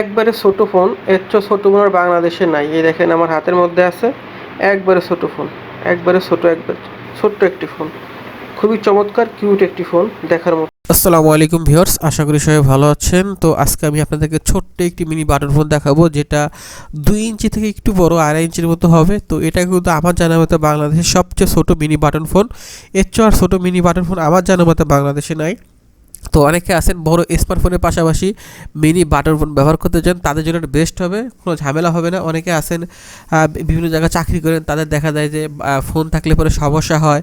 একবারে ছোটো ফোন, এর চেয়ে ছোট ফোন আর বাংলাদেশে নাই। এই দেখেন আমার হাতের মধ্যে আছে, একবারে ছোটো ফোন, একবারে ছোট, একবার ছোট্ট একটি ফোন। খুবই চমৎকার, কিউট একটি ফোন, দেখার মতো। আসসালামু আলাইকুম ভিউয়ার্স, আশা করি সবাই ভালো আছেন। তো আজকে আমি আপনাদেরকে ছোট্ট একটি মিনি বাটন ফোন দেখাবো, যেটা দুই ইঞ্চি থেকে একটু বড়, আড়াই ইঞ্চির মতো হবে। তো এটা কিন্তু আমার জানা মতো বাংলাদেশের সবচেয়ে ছোট মিনি বাটন ফোন। এর চেয়ে আর ছোট মিনি বাটন ফোন আমার জানা মতো বাংলাদেশে নাই। তো অনেকে আছেন বড় স্মার্টফোনের পাশাপাশি মিনি বাটন ফোন ব্যবহার করতে চান, তাদের জন্য বেস্ট হবে, কোনো ঝামেলা হবে না। অনেকে আছেন বিভিন্ন জায়গায় চাকরি করেন, তাদের দেখা যায় যে ফোন থাকলে পরে সমস্যা হয়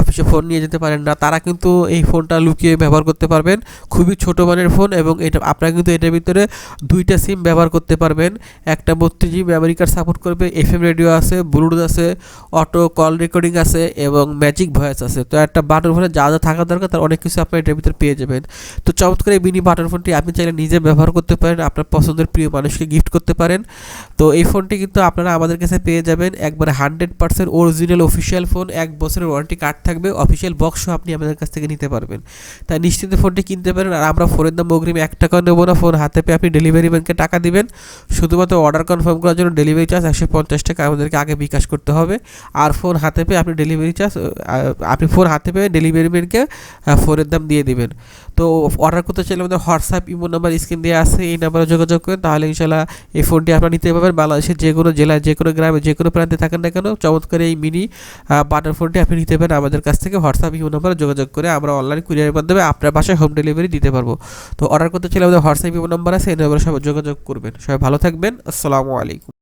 অফিসে ফোন নিয়ে যেতে পারেন না। তারা কিন্তু এই ফোনটা লুকিয়ে ব্যবহার করতে পারবেন, খুবই ছোটো মানের ফোন এবং এটা, আপনারা কিন্তু এটার ভিতরে দুইটা সিম ব্যবহার করতে পারবেন। একটা বত্রিশ জিবি মেমোরি কার্ড সাপোর্ট করবে এফ এম রেডিও আছে ব্লুটুথ আছে অটো কল রেকর্ডিং আছে এবং ম্যাজিক ভয়েস আছে। তো একটা বাটন ফোনে যা যা থাকা দরকার, তার অনেক কিছু আপনার এটার ভিতরে পেয়ে যাবেন। তো চমৎকার এই মিনি বাটন ফোনটি আপনি চাইলে নিজে ব্যবহার করতে পারেন। আপনার পছন্দের প্রিয় মানুষকে গিফট করতে পারেন। তো এই ফোনটি কিন্তু আপনারা আমাদের কাছে পেয়ে যাবেন। একবারে hundred percent original official phone, এক বছরের ওয়ারেন্টি কার্ড থাকবে, অফিসিয়াল বক্সও আপনি আমাদের কাছ থেকে নিতে পারবেন। তাই নিশ্চিন্তে ফোনটি কিনতে পারেন। আর আমরা ফোনের দাম অগ্রিম এক টাকা নেব না। ফোন হাতে পেয়ে আপনি ডেলিভারি ম্যানকে টাকা দিবেন। শুধুমাত্র অর্ডার কনফার্ম করার জন্য ডেলিভারি চার্জ একশো পঞ্চাশ টাকা আমাদেরকে আগে বিকাশ করতে হবে। আর ফোন হাতে পেয়ে আপনি ডেলিভারি চার্জ আপনি ফোন হাতে পেয়ে ডেলিভারি ম্যানকে ফোনের দাম দিয়ে দিবেন। তো অর্ডার করতে চাইলে আমাদের হোয়াটসঅ্যাপ, ইমো নাম্বার, স্ক্রিন দেওয়া আছে। এই নাম্বারে যোগাযোগ করেন। তাহলে ইনশাল্লাহ এই ফোনটি আপনারা নিতে পারবেন বাংলাদেশের যে কোনো জেলায়, যে কোনো গ্রামে, যে কোনো প্রান্তে থাকেন না কেন, চমৎকার এই মিনি বাটার ফোনটি আপনি নিতে পারেন। আমাদের কাছ থেকে হোয়াটসঅ্যাপ ইউ নম্বরে যোগাযোগ করে আমরা অনলাইন কুরিয়ারের মাধ্যমে আপনার বাসায় হোম ডেলিভারি দিতে পারব। তো অর্ডার করতে চাইলে আমাদের হোয়াটসঅ্যাপ ইউ নম্বর আছে, এই নম্বরে সবাই যোগাযোগ করবেন। সবাই ভালো থাকবেন। আসসালামু আলাইকুম।